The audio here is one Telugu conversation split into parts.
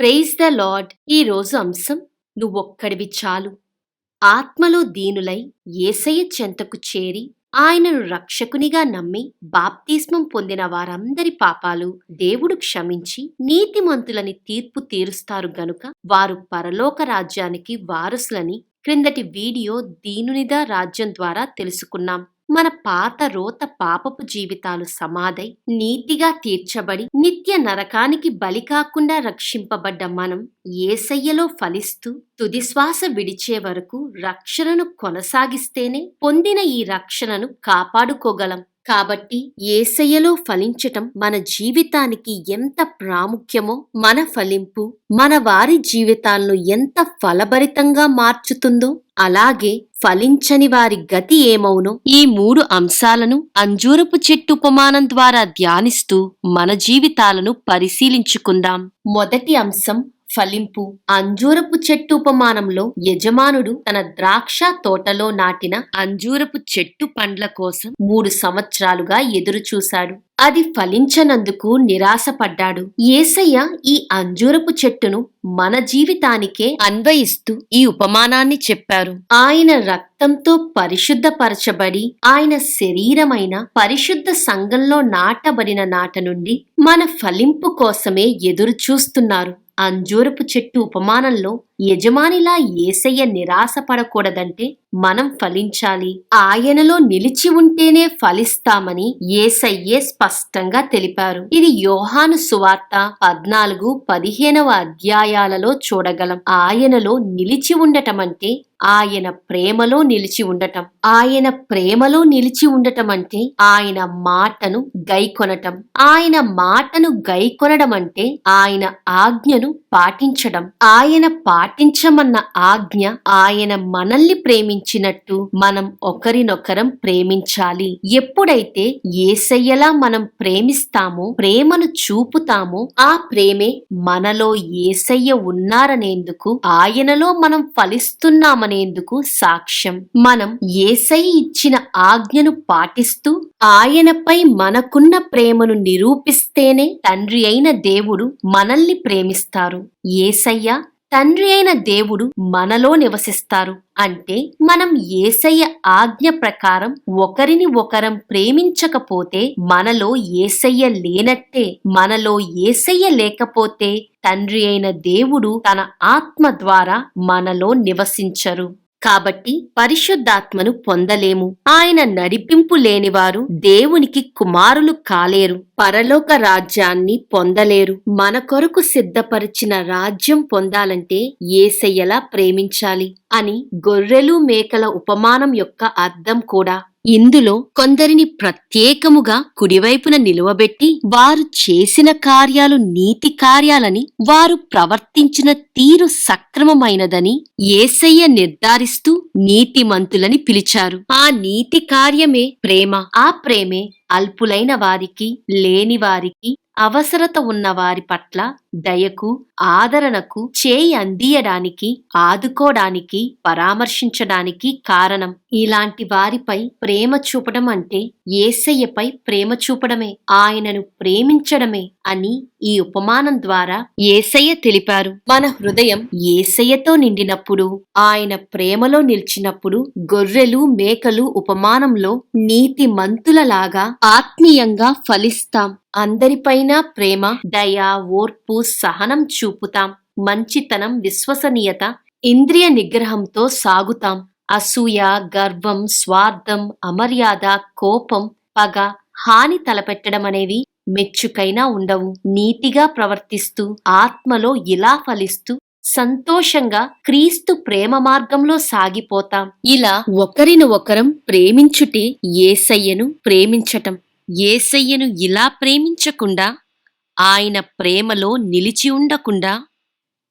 ప్రైజ్ ద లార్డ్ ఈ రోజు అంశం నువ్వొక్కడివి చాలు. ఆత్మలో దీనులై ఏసయ్య చెంతకు చేరి ఆయనను రక్షకునిగా నమ్మి బాప్తిస్మం పొందిన వారందరి పాపాలు దేవుడు క్షమించి నీతిమంతులని తీర్పు తీరుస్తారు గనుక వారు పరలోక రాజ్యానికి వారసులని క్రిందటి వీడియో దీనునిదా రాజ్యం ద్వారా తెలుసుకున్నాం. మన పాత రోత పాపపు జీవితాలు సమాధై నీతిగా తీర్చబడి నిత్య నరకానికి బలి కాకుండా రక్షింపబడ్డ మనం ఏసయ్యలో ఫలిస్తూ తుదిశ్వాస విడిచే వరకు రక్షణను కొనసాగిస్తేనే పొందిన ఈ రక్షణను కాపాడుకోగలం. కాబట్టి ఏసయ్యలో ఫలించటం మన జీవితానికి ఎంత ప్రాముఖ్యమో మన ఫలింపు మన వారి జీవితాలను ఎంత ఫలభరితంగా మార్చుతుందో అలాగే ఫలించని వారి గతి ఏమవునో ఈ మూడు అంశాలను అంజూరపు చెట్టు ఉపమానం ద్వారా ధ్యానిస్తూ మన జీవితాలను పరిశీలించుకుందాం. మొదటి అంశం ఫలింపు. అంజూరపు చెట్టు ఉపమానంలో యజమానుడు తన ద్రాక్ష తోటలో నాటిన అంజూరపు చెట్టు పండ్ల కోసం మూడు సంవత్సరాలుగా ఎదురుచూశాడు. అది ఫలించనందుకు నిరాశపడ్డాడు. ఏసయ్య ఈ అంజూరపు చెట్టును మన జీవితానికే అన్వయిస్తూ ఈ ఉపమానాన్ని చెప్పారు. ఆయన రక్తంతో పరిశుద్ధపరచబడి ఆయన శరీరమైన పరిశుద్ధ సంఘంలో నాటబడిన నాట నుండి మన ఫలింపు కోసమే ఎదురు చూస్తున్నారు అంజూరపు చెట్టు ఉపమానంలో యజమానిలా ఏసయ్య నిరాశపడకూడదంటే మనం ఫలించాలి. ఆయనలో నిలిచి ఉంటేనే ఫలిస్తామని ఏసయ్యే స్పష్టంగా తెలిపారు. ఇది యోహాను సువార్త పద్నాలుగు పదిహేనవ అధ్యాయాలలో చూడగలం. ఆయనలో నిలిచి ఉండటం అంటే ఆయన ప్రేమలో నిలిచి ఉండటం. ఆయన ప్రేమలో నిలిచి ఉండటం అంటే ఆయన మాటను గైకొనటం. ఆయన మాటను గైకొనడం అంటే ఆయన ఆజ్ఞను పాటించడం. ఆయన పాటించమన్న ఆజ్ఞ ఆయన మనల్ని ప్రేమించినట్టు మనం ఒకరినొకరం ప్రేమించాలి. ఎప్పుడైతే ఏసయ్యలా మనం ప్రేమిస్తామో ప్రేమను చూపుతామో ఆ ప్రేమే మనలో ఏసయ్య ఉన్నారనేందుకు ఆయనలో మనం అనేందుకు సాక్ష్యం. మనం ఏసై ఇచ్చిన ఆజ్ఞను పాటిస్తూ ఆయనపై మనకున్న ప్రేమను నిరూపిస్తేనే తండ్రి అయిన దేవుడు మనల్ని ప్రేమిస్తారు. ఏసయ్య తండ్రి అయిన దేవుడు మనలో నివసిస్తారు. అంటే మనం ఏసయ్య ఆజ్ఞ ప్రకారం ఒకరిని ఒకరం ప్రేమించకపోతే మనలో ఏసయ్య లేనట్టే మనలో ఏసయ్య లేకపోతే తండ్రి అయిన దేవుడు తన ఆత్మ ద్వారా మనలో నివసించరు. కాబట్టి పరిశుద్ధాత్మను పొందలేము. ఆయన నడిపింపు లేనివారు దేవునికి కుమారులు కాలేరు. పరలోక రాజ్యాన్ని పొందలేరు. మన కొరకు సిద్ధపరిచిన రాజ్యం పొందాలంటే ఏసయ్యలా ప్రేమించాలి అని గొర్రెలు మేకల ఉపమానం యొక్క అర్థం కూడా. ఇందులో కొందరిని ప్రత్యేకముగా కుడివైపున నిలువబెట్టి వారు చేసిన కార్యాలు నీతి కార్యాలని వారు ప్రవర్తించిన తీరు సక్రమమైనదని ఏసయ్య నిర్ధారిస్తూ నీతిమంతులని పిలిచారు. ఆ నీతి కార్యమే ప్రేమ. ఆ ప్రేమే అల్పులైన వారికి లేని వారికి అవసరత ఉన్న వారి పట్ల దయకు ఆదరణకు చేయి అందియడానికి ఆదుకోవడానికి పరామర్శించడానికి కారణం. ఇలాంటి వారిపై ప్రేమ చూపడం అంటే ఏసయ్యపై ప్రేమ చూపడమే ఆయనను ప్రేమించడమే అని ఈ ఉపమానం ద్వారా ఏసయ్య తెలిపారు. మన హృదయం ఏసయ్యతో నిండినప్పుడు ఆయన ప్రేమలో నిలిచినప్పుడు గొర్రెలు మేకలు ఉపమానంలో నీతి మంతులలాగా ఆత్మీయంగా ఫలిస్తాం. అందరిపైన ప్రేమ దయ ఓర్పు సహనం చూపుతాం. మంచితనం విశ్వసనీయత ఇంద్రియ నిగ్రహంతో సాగుతాం. అసూయ గర్వం స్వార్థం అమర్యాద కోపం పగ హాని తలపెట్టడం అనేవి మెచ్చుకైనా ఉండవు. నీతిగా ప్రవర్తిస్తూ ఆత్మలో ఇలా ఫలిస్తూ సంతోషంగా క్రీస్తు ప్రేమ మార్గంలో సాగిపోతాం. ఇలా ఒకరిని ఒకరం ప్రేమించుటే ఏసయ్యను ప్రేమించటం. ఏసయ్యను ఇలా ప్రేమించకుండా ఆయన ప్రేమలో నిలిచి ఉండకుండా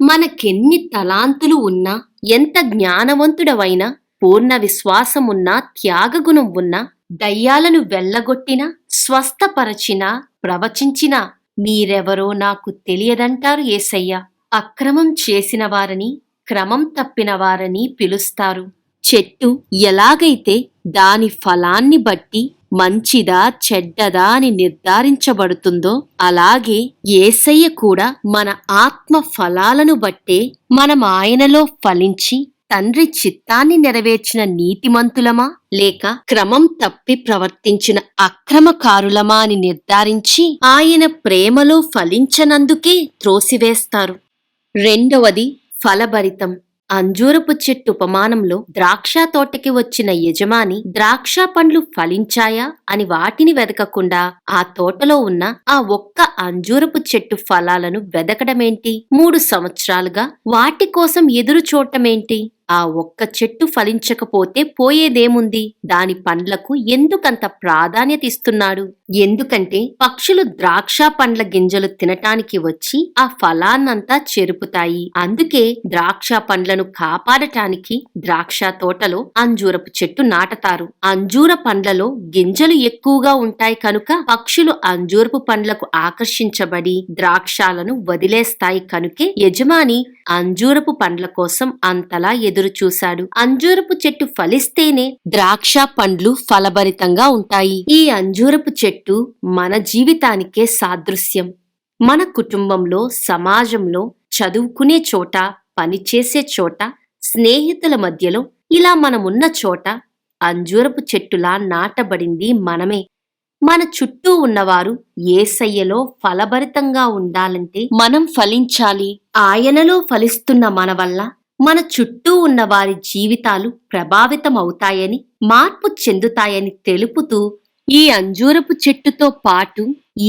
మనకెన్ని తలాంతులు ఉన్నా ఎంత జ్ఞానవంతుడవైనా పూర్ణ విశ్వాసమున్నా త్యాగగుణం ఉన్నా దయ్యాలను వెళ్ళగొట్టినా స్వస్థపరచినా ప్రవచించినా మీరెవరో నాకు తెలియదంటారు ఏసయ్య. అక్రమం చేసిన వారని క్రమం తప్పిన వారని పిలుస్తారు. చెట్టు ఎలాగైతే దాని ఫలాన్ని బట్టి మంచిదా చెడ్డదా అని నిర్ధారించబడుతుందో అలాగే ఏసయ్య కూడా మన ఆత్మ ఫలాలను బట్టే మనం ఆయనలో ఫలించి తండ్రి చిత్తాన్ని నెరవేర్చిన నీతిమంతులమా? లేక క్రమం తప్పి ప్రవర్తించిన అక్రమకారులమా అని నిర్ధారించి ఆయన ప్రేమలో ఫలించనందుకే త్రోసివేస్తారు. రెండవది ఫలభరితం. అంజూరపు చెట్టు ఉపమానంలో ద్రాక్ష తోటకి వచ్చిన యజమాని ద్రాక్ష పండ్లు ఫలించాయా అని వాటిని వెదకకుండా ఆ తోటలో ఉన్న ఆ ఒక్క అంజూరపు చెట్టు ఫలాలను వెదకడమేంటి? మూడు సంవత్సరాలుగా వాటి కోసం ఎదురు చూడటమేంటి? ఆ ఒక్క చెట్టు ఫలించకపోతే పోయేదేముంది? దాని పండ్లకు ఎందుకంత ప్రాధాన్యత ఇస్తున్నాడు? ఎందుకంటే పక్షులు ద్రాక్ష పండ్ల గింజలు తినటానికి వచ్చి ఆ ఫలాన్నంతా చెరుపుతాయి. అందుకే ద్రాక్ష పండ్లను కాపాడటానికి ద్రాక్ష తోటలో అంజూరపు చెట్టు నాటతారు. అంజూర పండ్లలో గింజలు ఎక్కువగా ఉంటాయి కనుక పక్షులు అంజూరపు పండ్లకు ఆకర్షించబడి ద్రాక్షాలను వదిలేస్తాయి కనుకే యజమాని అంజూరపు పండ్ల కోసం అంతలా ఎదురు చూశాడు అంజూరపు చెట్టు ఫలిస్తేనే ద్రాక్ష పండ్లు ఫలభరితంగా ఉంటాయి. ఈ అంజూరపు చెట్టు మన జీవితానికే సాదృశ్యం. మన కుటుంబంలో సమాజంలో చదువుకునే చోట పనిచేసే చోట స్నేహితుల మధ్యలో ఇలా మనమున్న చోట అంజూరపు చెట్టులా నాటబడింది మనమే. మన చుట్టూ ఉన్నవారు ఏసయ్యలో ఫలభరితంగా ఉండాలంటే మనం ఫలించాలి. ఆయనలో ఫలిస్తున్న మన వల్ల మన చుట్టూ ఉన్న వారి జీవితాలు ప్రభావితమవుతాయని మార్పు చెందుతాయని తెలుపుతూ ఈ అంజూరపు చెట్టుతో పాటు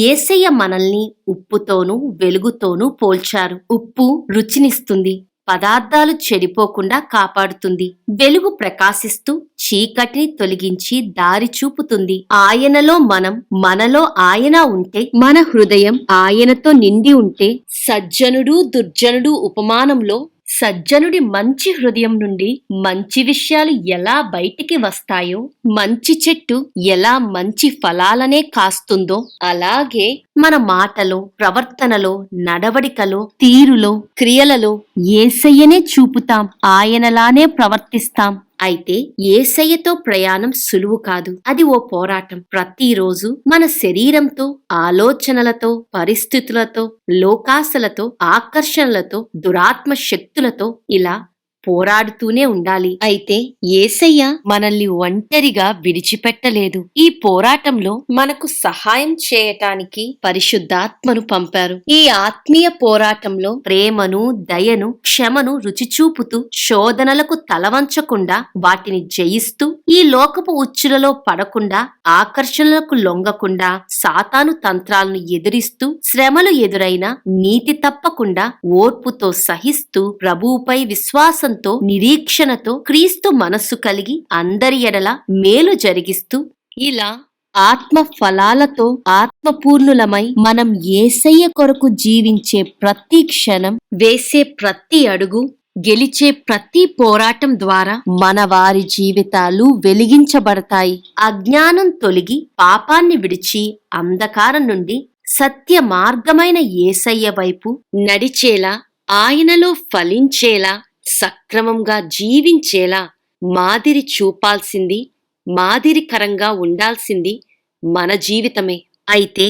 ఏసయ్య మనల్ని ఉప్పుతోనూ వెలుగుతోనూ పోల్చారు. ఉప్పు రుచినిస్తుంది. పదార్థాలు చెడిపోకుండా కాపాడుతుంది. వెలుగు ప్రకాశిస్తూ చీకటిని తొలగించి దారి చూపుతుంది. ఆయనలో మనం మనలో ఆయన ఉంటే మన హృదయం ఆయనతో నిండి ఉంటే సజ్జనుడు దుర్జనుడు ఉపమానంలో సజ్జనుడి మంచి హృదయం నుండి మంచి విషయాలు ఎలా బయటికి వస్తాయో మంచి చెట్టు ఎలా మంచి ఫలాలనే కాస్తుందో అలాగే మన మాటలో ప్రవర్తనలో నడవడికలో తీరులో క్రియలలో ఏసయ్యనే చూపుతాం. ఆయనలానే ప్రవర్తిస్తాం. అయితే ఏసయ్యతో ప్రయాణం సులువు కాదు. అది ఓ పోరాటం. ప్రతిరోజు మన శరీరంతో ఆలోచనలతో పరిస్థితులతో లోకాసలతో ఆకర్షణలతో దురాత్మ శక్తులతో ఇలా పోరాడుతూనే ఉండాలి. అయితే ఏసయ్య మనల్ని ఒంటరిగా విడిచిపెట్టలేదు. ఈ పోరాటంలో మనకు సహాయం చేయటానికి పరిశుద్ధాత్మను పంపారు. ఈ ఆత్మీయ పోరాటంలో ప్రేమను దయను క్షమను రుచి చూపుతూ శోధనలకు తలవంచకుండా వాటిని జయిస్తూ ఈ లోకపు ఉచ్చులలో పడకుండా ఆకర్షణలకు లొంగకుండా సాతాను తంత్రాలను ఎదిరిస్తూ శ్రమలు ఎదురైన నీతి తప్పకుండా ఓర్పుతో సహిస్తూ ప్రభువుపై విశ్వాసంతో నిరీక్షణతో క్రీస్తు మనస్సు కలిగి అందరి ఎడల మేలు జరిగిస్తూ ఇలా ఆత్మ ఫలాలతో ఆత్మపూర్ణులమై మనం ఏసయ్య కొరకు జీవించే ప్రతి క్షణం వేసే ప్రతి అడుగు గెలిచే ప్రతి పోరాటం ద్వారా మన వారి జీవితాలు వెలిగించబడతాయి. అజ్ఞానం తొలగి పాపాన్ని విడిచి అంధకారం నుండి సత్య మార్గమైన ఏసయ్య వైపు నడిచేలా ఆయనలో ఫలించేలా సక్రమంగా జీవించేలా మాదిరి చూపాల్సింది మాదిరికరంగా ఉండాల్సింది మన జీవితమే. అయితే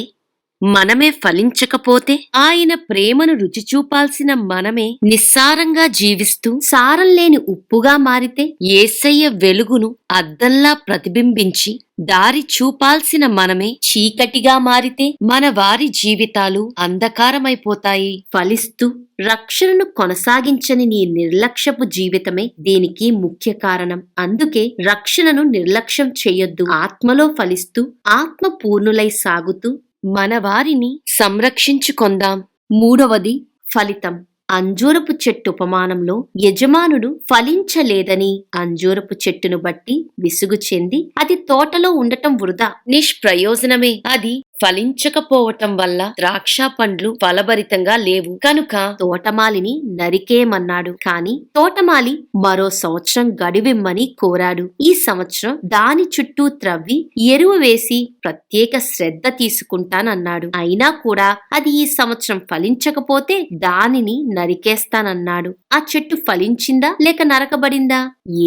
మనమే ఫలించకపోతే ఆయన ప్రేమను రుచి చూపాల్సిన మనమే నిస్సారంగా జీవిస్తూ సారం లేని ఉప్పుగా మారితే ఏసయ్య వెలుగును అద్దంలా ప్రతిబింబించి దారి చూపాల్సిన మనమే చీకటిగా మారితే మన వారి జీవితాలు అంధకారమైపోతాయి. ఫలిస్తూ రక్షణను కొనసాగించని నీ నిర్లక్ష్యపు జీవితమే దీనికి ముఖ్య కారణం. అందుకే రక్షణను నిర్లక్ష్యం చేయొద్దు. ఆత్మలో ఫలిస్తూ ఆత్మ పూర్ణులై సాగుతూ మన వారిని సంరక్షించుకొందాం. మూడవది ఫలితం. అంజూరపు చెట్టు ఉపమానంలో యజమానుడు ఫలించలేదని అంజూరపు చెట్టును బట్టి విసుగు చెంది అది తోటలో ఉండటం వృధా. నిష్ప్రయోజనమే. అది ఫలించకపోవటం వల్ల ద్రాక్ష పండ్లు ఫలభరితంగా లేవు. కనుక తోటమాలిని నరికేయమన్నాడు కాని తోటమాలి మరో సంవత్సరం గడివిమ్మని కోరాడు. ఈ సంవత్సరం దాని చుట్టూ త్రవ్వి ఎరువు వేసి ప్రత్యేక శ్రద్ధ తీసుకుంటానన్నాడు. అయినా కూడా అది ఈ సంవత్సరం ఫలించకపోతే దానిని నరికేస్తానన్నాడు. ఆ చెట్టు ఫలించిందా లేక నరకబడిందా?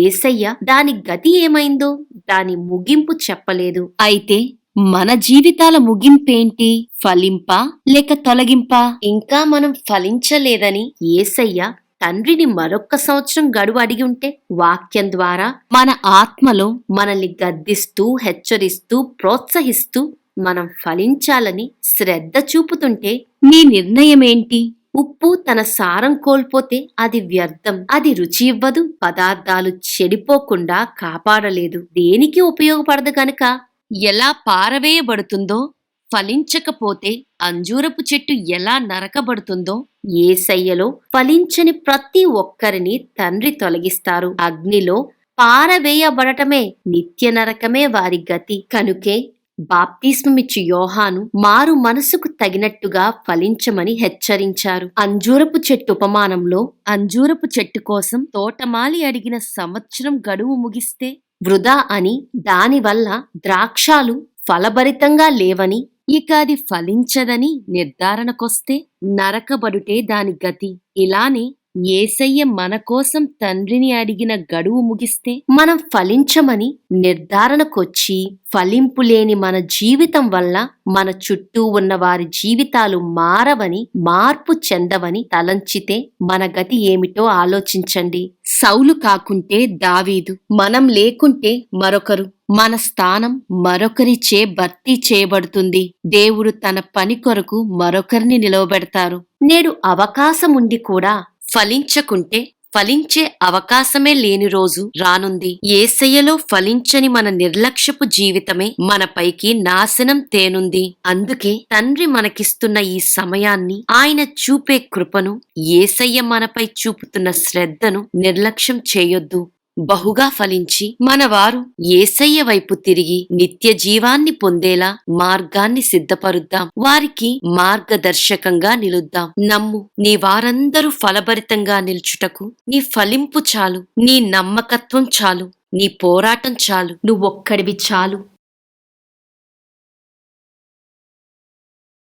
ఏసయ్య దాని గతి ఏమైందో దాని ముగింపు చెప్పలేదు. అయితే మన జీవితాల ముగింపేంటి? ఫలింప లేక తొలగింప? ఇంకా మనం ఫలించలేదని ఏసయ్య తండ్రిని మరొక్క సంవత్సరం గడువు అడిగి ఉంటే వాక్యం ద్వారా మన ఆత్మలో మనల్ని గద్దిస్తూ హెచ్చరిస్తూ ప్రోత్సహిస్తూ మనం ఫలించాలని శ్రద్ధ చూపుతుంటే నీ నిర్ణయమేంటి? ఉప్పు తన సారం కోల్పోతే అది వ్యర్థం. అది రుచి ఇవ్వదు పదార్థాలు చెడిపోకుండా కాపాడలేదు. దేనికి ఉపయోగపడదు గనక? ఎలా పారవేయబడుతుందో ఫలించకపోతే అంజూరపు చెట్టు ఎలా నరకబడుతుందో ఏసయ్యలో ఫలించని ప్రతి ఒక్కరిని తండ్రి తొలగిస్తారు. అగ్నిలో పారవేయబడటమే నిత్య నరకమే వారి గతి. కనుకే బాప్తిస్మమిచ్చు యోహాను మారు మనసుకు తగినట్టుగా ఫలించమని హెచ్చరించారు. అంజూరపు చెట్టు ఉపమానంలో అంజూరపు చెట్టు కోసం తోటమాలి అడిగిన సంవత్సరం గడువు ముగిస్తే వృధా అని దానివల్ల ద్రాక్షాలు ఫలభరితంగా లేవని ఇక అది ఫలించదని నిర్ధారణకొస్తే నరకబడుటే దాని గతి. ఇలానే ఏసయ్య మన కోసం తండ్రిని అడిగిన గడువు ముగిస్తే? మనం ఫలించమని నిర్ధారణకొచ్చి ఫలింపు లేని మన జీవితం వల్ల మన చుట్టూ ఉన్న వారి జీవితాలు మారవని మార్పు చెందవని తలంచితే మన గతి ఏమిటో ఆలోచించండి. సౌలు కాకుంటే దావీదు మనం లేకుంటే మరొకరు. మన స్థానం మరొకరిచే భర్తీ చేయబడుతుంది. దేవుడు తన పని కొరకు మరొకరిని నిలవబెడతారు. నేడు అవకాశముండి కూడా ఫలించకుంటే ఫలించే అవకాశమే లేని రోజు రానుంది. ఏసయ్యలో ఫలించని మన నిర్లక్ష్యపు జీవితమే మనపైకి నాశనం తేనుంది. అందుకే తండ్రి మనకిస్తున్న ఈ సమయాన్ని ఆయన చూపే కృపను ఏసయ్య మనపై చూపుతున్న శ్రద్ధను నిర్లక్ష్యం చేయొద్దు. బహుగా ఫలించి మనవారు ఏసయ్య వైపు తిరిగి నిత్య జీవాన్ని పొందేలా మార్గాన్ని సిద్ధపరుద్దాం. వారికి మార్గదర్శకంగా నిలుద్దాం. నమ్ము నీ వారందరూ ఫలభరితంగా నిల్చుటకు నీ ఫలింపు చాలు. నీ నమ్మకత్వం చాలు. నీ పోరాటం చాలు. నువ్వొక్కడివి చాలు.